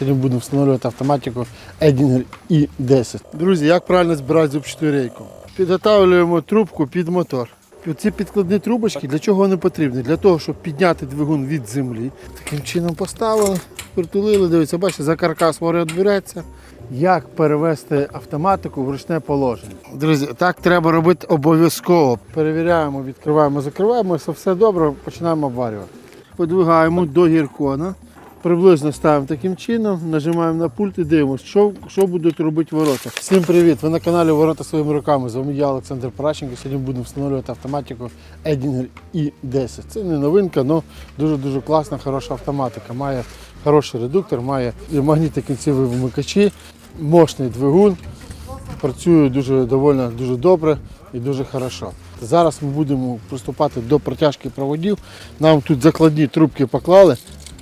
Сьогодні будемо встановлювати автоматику Edinger i10. Друзі, як правильно збирати зубчату рейку? Підготовлюємо трубку під мотор. Ці підкладні трубочки для чого вони потрібні? Для того, щоб підняти двигун від землі. Таким чином поставили, притулили, дивіться, бачите, за каркас ворот береться. Як перевести автоматику в ручне положення? Друзі, так треба робити обов'язково. Перевіряємо, відкриваємо, закриваємо, все добре, починаємо обварювати. Подвигаємо до гіркона. Приблизно ставимо таким чином, нажимаємо на пульт і дивимося, що, що будуть робити ворота. Всім привіт! Ви на каналі Ворота своїми руками. З вами я, Олександр Паращенко. Сьогодні будемо встановлювати автоматику Edinger i10. Це не новинка, але дуже-дуже класна, хороша автоматика. Має хороший редуктор, має магнітні кінцеві вимикачі, мощний двигун. Працює дуже довольно дуже добре і дуже хорошо. Зараз ми будемо приступати до протяжки проводів. Нам тут закладні трубки поклали.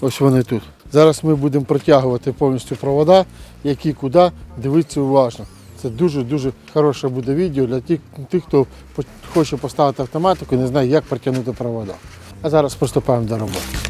Ось вони тут. Зараз ми будемо протягувати повністю провода, які куди, дивитися уважно. Це дуже-дуже хороше буде відео для тих, тих, хто хоче поставити автоматику і не знає, як протягнути провода. А зараз приступаємо до роботи.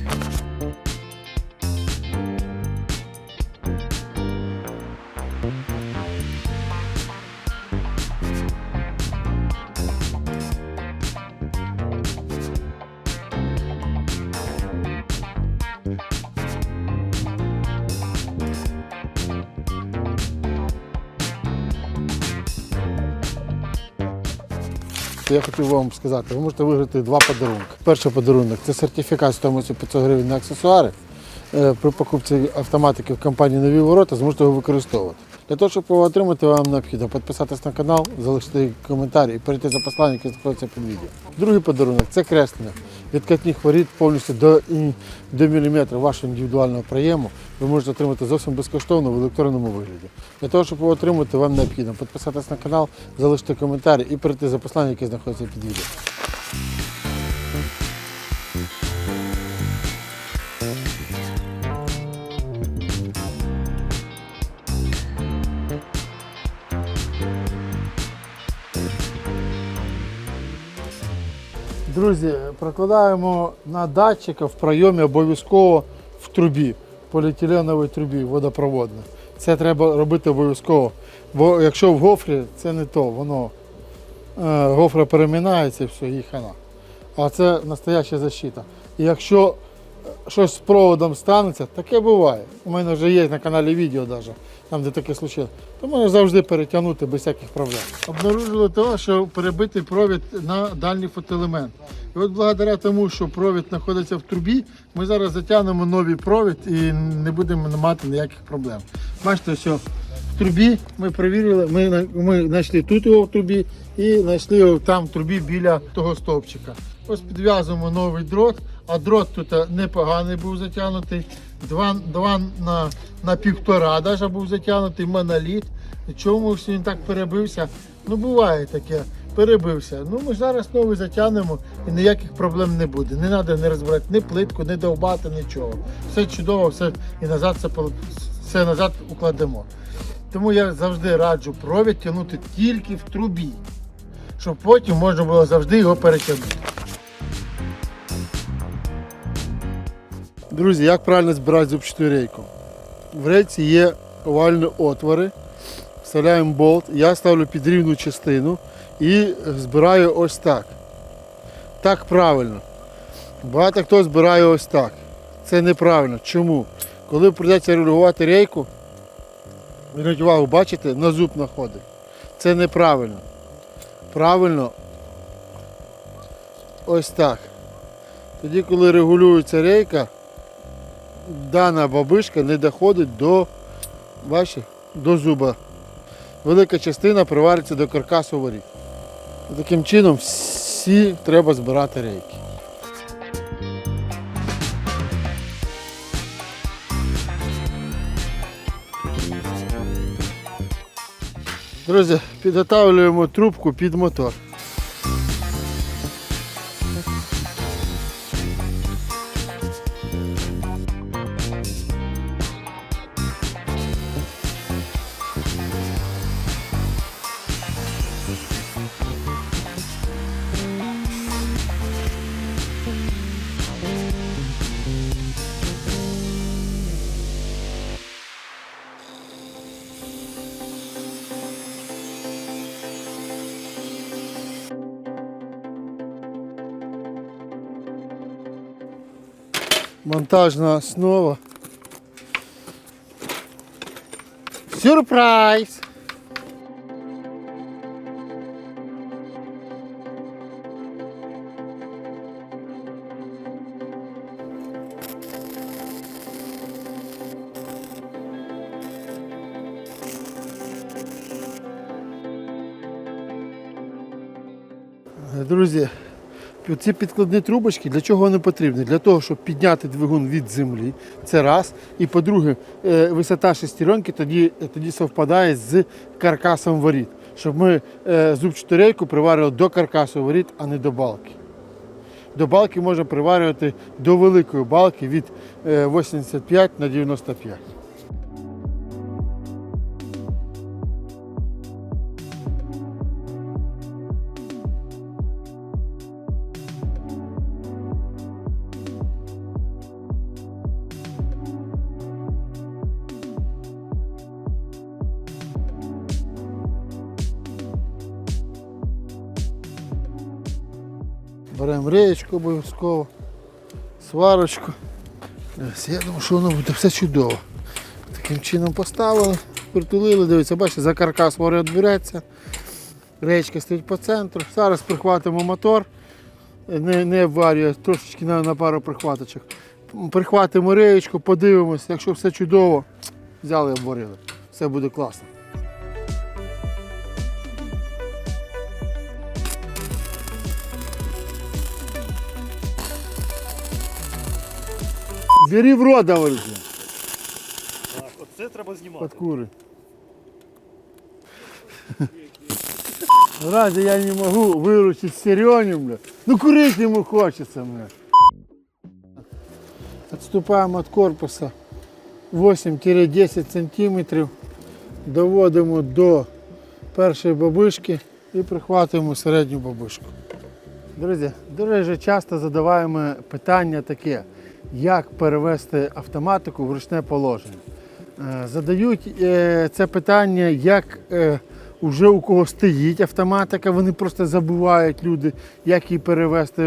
Я хотів вам сказати, ви можете виграти два подарунки. Перший подарунок це сертифікат стоїмості 500 гривень на аксесуари. Е, При покупці автоматики в компанії Нові ворота зможете його використовувати. Для того, щоб його отримати, вам необхідно підписатись на канал, залишити коментар і перейти за посланням, яке знаходиться під відео. Другий подарунок це креслення. Відкатних воріт повністю до, до міліметра вашого індивідуального проєму ви можете отримати зовсім безкоштовно в електронному вигляді. Для того, щоб його отримати, вам необхідно підписатись на канал, залишити коментар і перейти за посланням, яке знаходиться під відео. Друзі, прокладаємо на датчика в прийомі обов'язково в трубі, поліетиленовій трубі водопроводній. Це треба робити обов'язково. Бо якщо в гофрі, це не то, воно е, гофра перемінається і все, і хана. А це настояща защита. І якщо щось з проводом станеться, таке буває. У мене вже є на каналі відео даже, там, де таке случилось. То можна завжди перетягнути без всяких проблем. Обнаружили те, що перебитий провід на дальній фотоелемент. І от благодаря тому, що провід знаходиться в трубі, ми зараз затягнемо новий провід і не будемо мати ніяких проблем. Бачите, що в трубі ми перевірили, ми, ми знайшли тут його в трубі і знайшли його там в трубі біля того стовпчика. Ось підв'язуємо новий дрот, а дрот тут непоганий був затягнутий. Два, два на, на півтора даже був затягнутий моноліт. Чомусь він так перебився. Ну буває таке, перебився. Ну ми зараз новий затягнемо і ніяких проблем не буде. Не треба не розбирати ні плитку, ні довбати, нічого. Все чудово, все і назад пол- все назад укладемо. Тому я завжди раджу провід тягнути тільки в трубі, щоб потім можна було завжди його перетягнути. Друзі, як правильно збирати зубчату рейку? В рейці є овальні отвори, вставляємо болт, я ставлю під рівну частину і збираю ось так. Так правильно. Багато хто збирає ось так. Це неправильно. Чому? Коли прийдеться регулювати рейку, зверніть увагу, бачите, на зуб находить. Це неправильно. Правильно ось так. Тоді, коли регулюється рейка, дана бабишка не доходить до, бачите, до зуба. Велика частина привариться до каркасу воріт. Таким чином всі треба збирати рейки. Друзі, підготовлюємо трубку під мотор. Монтажна основа. Сюрприз! Друзі, ці підкладні трубочки для чого вони потрібні? Для того, щоб підняти двигун від землі. Це раз. І по-друге, е, висота шестеренки тоді, тоді совпадає з каркасом воріт. Щоб ми е, зубчату рейку приварили до каркасу воріт, а не до балки. До балки можна приварювати до великої балки від е, 85 на 95. Реєчку обов'язково, сварочку. Я думаю, що воно буде все чудово. Таким чином поставили, притулили, дивіться, бачите, за каркас ворот береться. Реєчка стоїть по центру. Зараз прихватимо мотор, не, не обварює, трошечки на, на пару прихваточок. Прихватимо реєчку, подивимося, якщо все чудово, взяли і обварили. Все буде класно. Бери в рот, говорить. Так, оце треба знімати. Под куры. Разве я не могу выручить Серёню, бля? Ну курить ему хочется, бля. Отступаем от корпуса 8-10 сантиметрів, доводимо до першої бабишки і прихватуємо середню бабишку. Друзі, дуже часто задаваємо питання таке, як перевести автоматику в ручне положення. Е, Задають е, це питання, як е, уже у кого стоїть автоматика, вони просто забувають люди, як її перевести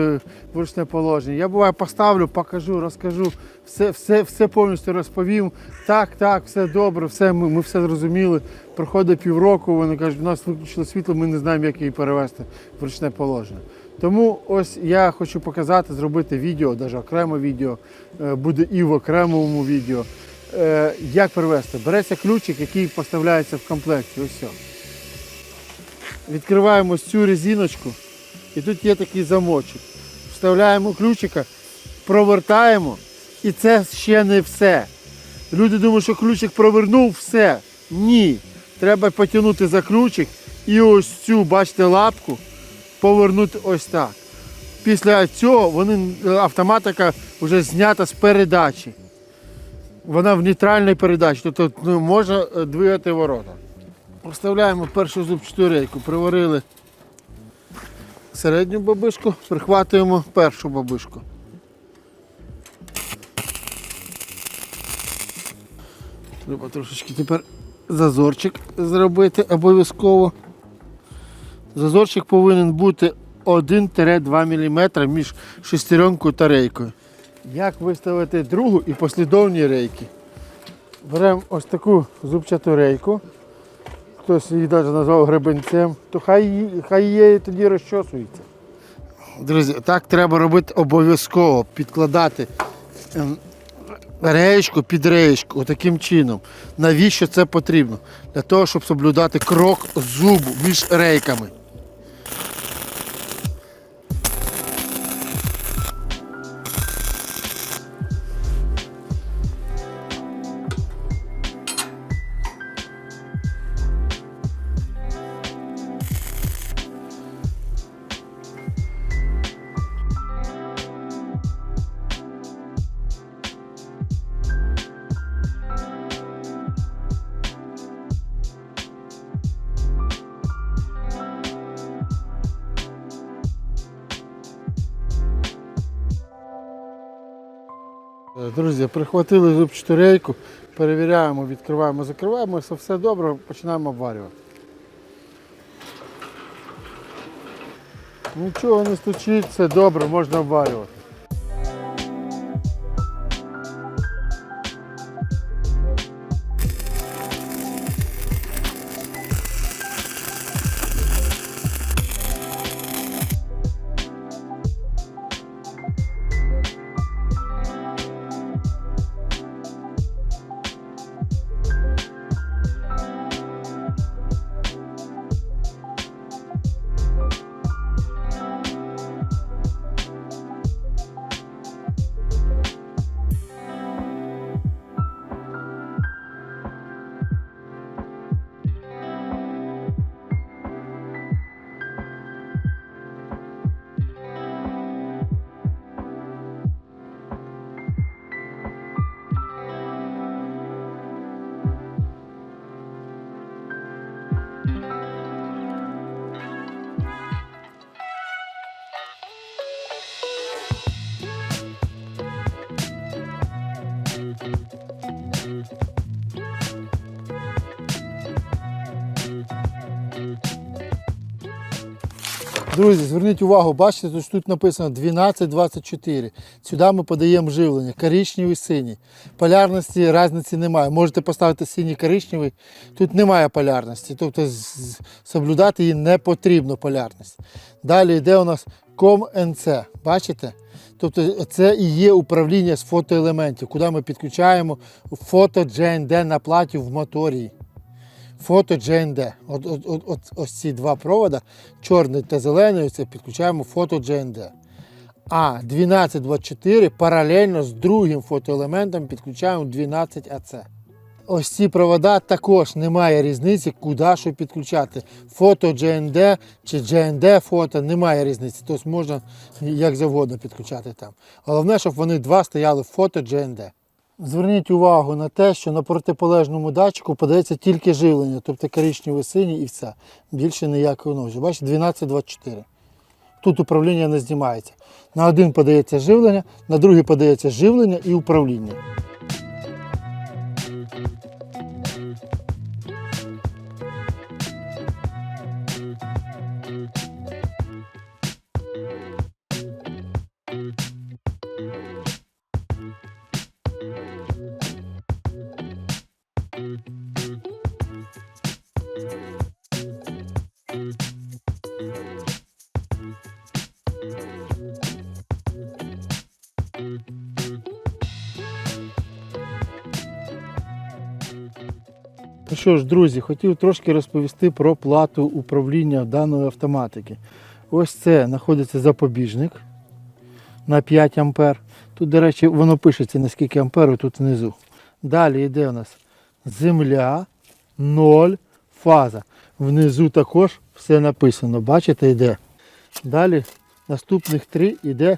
в ручне положення. Я буває поставлю, покажу, розкажу, все, все, все повністю розповім. Так, так, все добре, все, ми, ми все зрозуміли. Проходить півроку, вони кажуть, у нас виключило світло, ми не знаємо, як її перевести в ручне положення. Тому ось я хочу показати, зробити відео, навіть окреме відео, е, буде і в окремому відео. Е, Як перевести? Береться ключик, який поставляється в комплекті. Ось все. Відкриваємо цю резиночку, і тут є такий замочок. Вставляємо ключика, провертаємо, і це ще не все. Люди думають, що ключик провернув, все. Ні. Треба потягнути за ключик і ось цю, бачите, лапку повернути ось так. Після цього вони, автоматика вже знята з передачі. Вона в нейтральній передачі, тобто ну, можна е, двигати ворота. Поставляємо першу зубчату рейку, приварили середню бабишку, прихватуємо першу бабишку. Треба трошечки тепер зазорчик зробити обов'язково. Зазорчик повинен бути 1-2 мм між шестеренкою та рейкою. Як виставити другу і послідовні рейки? Беремо ось таку зубчату рейку. Хтось її навіть назвав гребенцем, то хай, хай її тоді розчосується. Друзі, так треба робити обов'язково, підкладати ем, реєчку під реєчку, отаким чином. Навіщо це потрібно? Для того, щоб соблюдати крок зубу між рейками. Друзі, прихватили зубчату рейку, перевіряємо, відкриваємо, закриваємо, якщо все добре, починаємо обварювати. Нічого не стучить, все добре, можна обварювати. Друзі, зверніть увагу, бачите, тут, тут написано 12-24. Сюди ми подаємо живлення, коричневий, синій. Полярності різниці немає. Можете поставити синій коричневий, тут немає полярності. Тобто соблюдати її не потрібно полярність. Далі йде у нас COM НЦ. Бачите? Тобто це і є управління з фотоелементів, куди ми підключаємо фото GND на платі в моторі. Фото GND. От, от, от, от, ось ці два провода, чорний та зелений, це підключаємо фото GND. А 1224 паралельно з другим фотоелементом підключаємо 12AC. Ось ці провода також немає різниці, куди що підключати. Фото GND чи GND фото немає різниці. Тобто можна як завгодно підключати там. Головне, щоб вони два стояли фото GND. Зверніть увагу на те, що на протиполежному датчику подається тільки живлення, тобто коричневий синій і все. Більше ніякого ножі. Бачите, 1224. Тут управління не знімається. На один подається живлення, на другий подається живлення і управління. Що ж, друзі, хотів трошки розповісти про плату управління даної автоматики. Ось це знаходиться запобіжник на 5 А. Тут, до речі, воно пишеться на скільки тут внизу. Далі йде у нас земля, 0, фаза. Внизу також все написано. Бачите, йде. Далі наступних три йде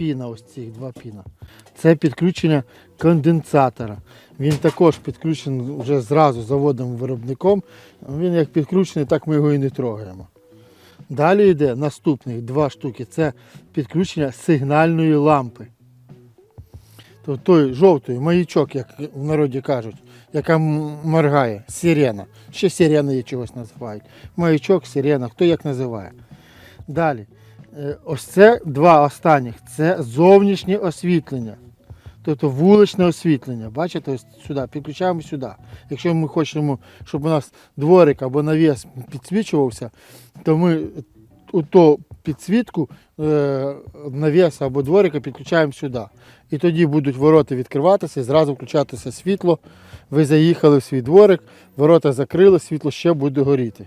піна, ось цих два піна. Це підключення конденсатора. Він також підключений вже зразу заводом-виробником. Він як підключений, так ми його і не трогаємо. Далі йде наступних два штуки. Це підключення сигнальної лампи. Тобто той жовтий маячок, як в народі кажуть, яка моргає, сирена. Ще сирена є чогось називають. Маячок, сирена, хто як називає. Далі. Е, Ось це два останніх. Це зовнішнє освітлення. Тобто вуличне освітлення. Бачите, ось сюди, підключаємо сюди. Якщо ми хочемо, щоб у нас дворик або навіс підсвічувався, то ми у ту підсвітку е, навіса або дворика підключаємо сюди. І тоді будуть ворота відкриватися, і зразу включатися світло. Ви заїхали в свій дворик, ворота закрили, світло ще буде горіти.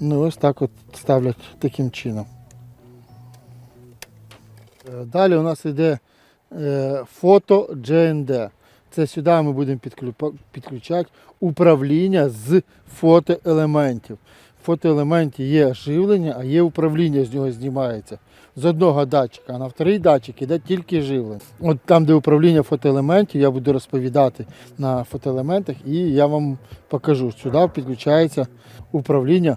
Ну ось так от ставлять таким чином. Е, Далі у нас йде е, фото GND. Це сюди ми будемо підключати управління з фотоелементів. В фотоелементі є живлення, а є управління з нього знімається. З одного датчика, а на вторий датчик йде тільки живлення. От там, де управління фотоелементів, я буду розповідати на фотоелементах і я вам покажу. Сюди підключається управління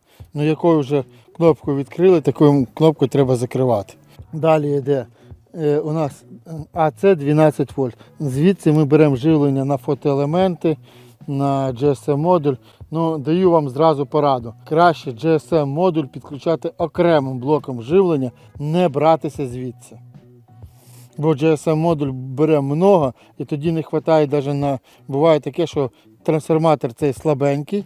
Ну, якою вже кнопку відкрили, такою кнопкою треба закривати. Далі йде е, у нас АЦ 12 вольт. Звідси ми беремо живлення на фотоелементи, на GSM модуль. Ну, даю вам зразу пораду. Краще GSM модуль підключати окремим блоком живлення, не братися звідси. Бо GSM модуль бере много і тоді не вистачає навіть на. Буває таке, що трансформатор цей слабенький,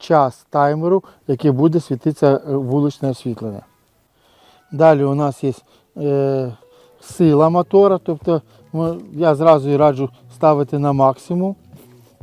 час таймеру, який буде світитися е, вуличне освітлення. Далі у нас є е, сила мотора, тобто я зразу і раджу ставити на максимум.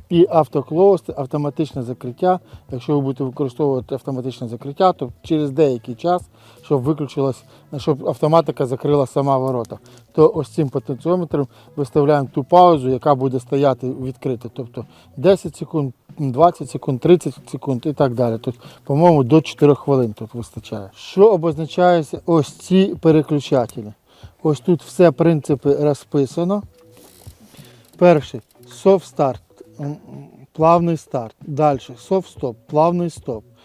І автоклоус, автоматичне закриття. Якщо ви будете використовувати автоматичне закриття, то через деякий час, щоб виключилось, щоб автоматика закрила сама ворота, то ось цим потенціометром виставляємо ту паузу, яка буде стояти відкрита. Тобто 10 секунд, 20 секунд, 30 секунд і так далі. Тут, по-моєму, до 4 хвилин тут вистачає. Що обозначаються ось ці переключателі? Ось тут все принципи розписано. Перший м, м, плавний старт. Далі soft стоп, плавний стоп.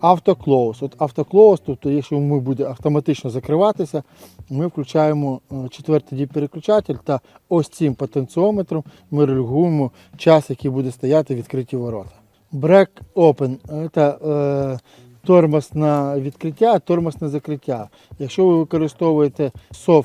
Автоклоус. От автоклоус, тобто, якщо ми буде автоматично закриватися, ми включаємо е, четвертий діп переключатель та ось цим потенціометром ми регулюємо час, який буде стояти відкриті ворота. Break open це е, тормоз на відкриття, тормоз на закриття. Якщо ви використовуєте soft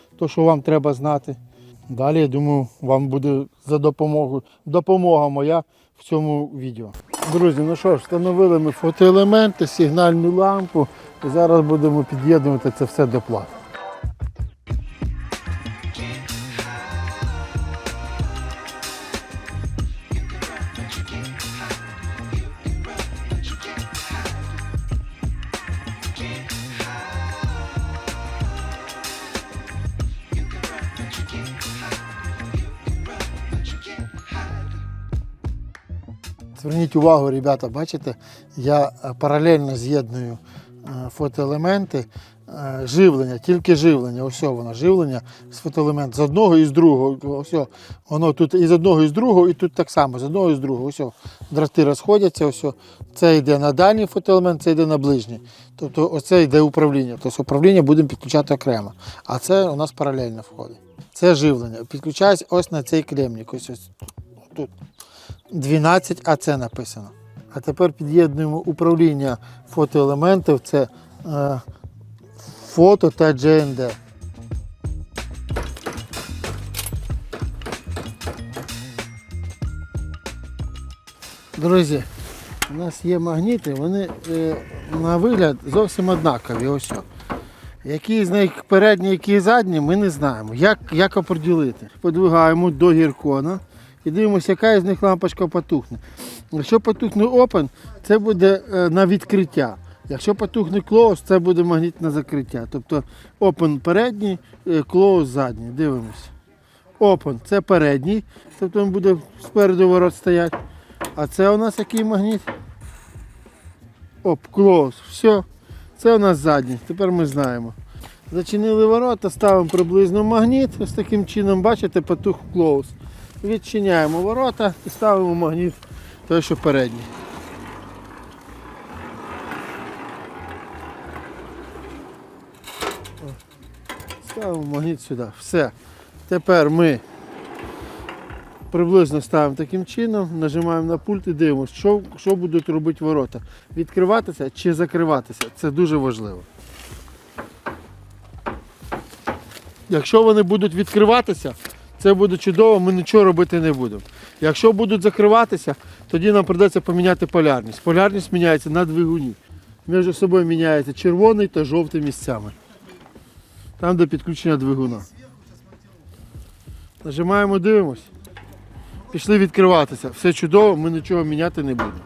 то, що вам треба знати. Далі, я думаю, вам буде за допомогою допомога моя в цьому відео. Друзі, ну що ж, встановили ми фотоелементи, сигнальну лампу і зараз будемо під'єднувати це все до плати. Зверніть увагу, ребята, бачите, я е, паралельно з'єдную е, фотоелементи, е, живлення, тільки живлення, ось воно, живлення з фотоелемент з одного і з другого. Ось воно тут і з одного і з другого, і тут так само, з одного і з другого. Ось драти розходяться, ось це йде на дальній фотоелемент, це йде на ближній. Тобто оце йде управління. Тобто управління будемо підключати окремо. А це у нас паралельно входить. Це живлення. Підключається ось на цей клемник. Ось ось тут. 12 АЦ написано. А тепер під'єднуємо управління фотоелементів. Це е, фото та GND. Друзі, у нас є магніти, вони е, на вигляд зовсім однакові. Ось. Які з них передні, які задні, ми не знаємо. Як, як оприділити? Подвигаємо до гіркона і дивимося, яка з них лампочка потухне. Якщо потухне open, це буде е, на відкриття. Якщо потухне close, це буде магніт на закриття. Тобто open передній, е, close задній. Дивимося. Open це передній, тобто він буде спереду ворот стояти. А це у нас який магніт? Оп, close. Все. Це у нас задній. Тепер ми знаємо. Зачинили ворота, ставимо приблизно магніт. Ось таким чином, бачите, потух close. Відчиняємо ворота і ставимо магніт той, що передній. Ставимо магніт сюди. Все. Тепер ми приблизно ставимо таким чином, нажимаємо на пульт і дивимося, що, що будуть робити ворота. Відкриватися чи закриватися. Це дуже важливо. Якщо вони будуть відкриватися, це буде чудово, ми нічого робити не будемо. Якщо будуть закриватися, тоді нам придеться поміняти полярність. Полярність міняється на двигуні. Між собою міняється червоний та жовтий місцями. Там, де підключення двигуна. Нажимаємо, дивимось. Пішли відкриватися. Все чудово, ми нічого міняти не будемо.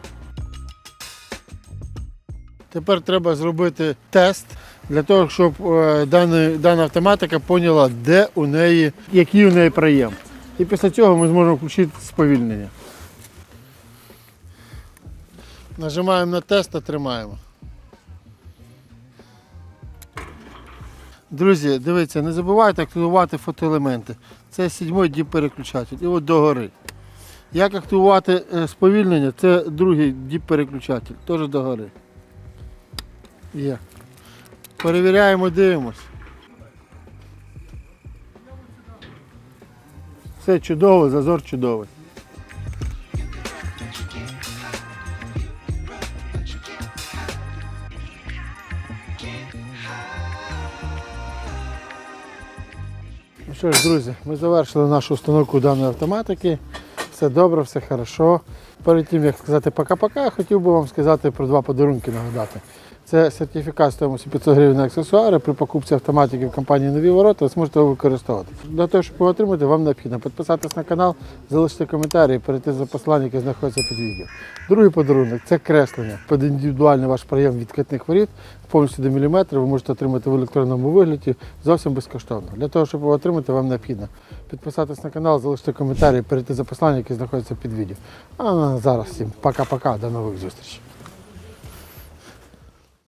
Тепер треба зробити тест для того, щоб е, дана, дана автоматика поняла, де у неї, який у неї проєм. І після цього ми зможемо включити сповільнення. Нажимаємо на тест та тримаємо. Друзі, дивіться, не забувайте активувати фотоелементи. Це сідьмий діп переключатель. І от догори. Як активувати е, сповільнення, це другий діп переключатель, теж догори. Є. Перевіряємо, дивимось. Все чудово, зазор чудовий. Ну що ж, друзі, ми завершили нашу установку даної автоматики. Все добре, все хорошо. Перед тим, як сказати пока-пока, хотів би вам сказати про два подарунки нагадати. Це сертифікат стоїмості 500 гривень на аксесуари. При покупці автоматики в компанії Нові ворота ви зможете його використовувати. Для того, щоб його отримати, вам необхідно підписатись на канал, залишити коментарі перейти за посиланням, яке знаходиться під відео. Другий подарунок це креслення під індивідуальний ваш проєм відкритних воріт, повністю до міліметра. Ви можете отримати в електронному вигляді зовсім безкоштовно. Для того, щоб його отримати, вам необхідно підписатись на канал, залишити коментарі перейти за посиланням, яке знаходиться під відео. А зараз всім пока-пока, до нових зустрічей.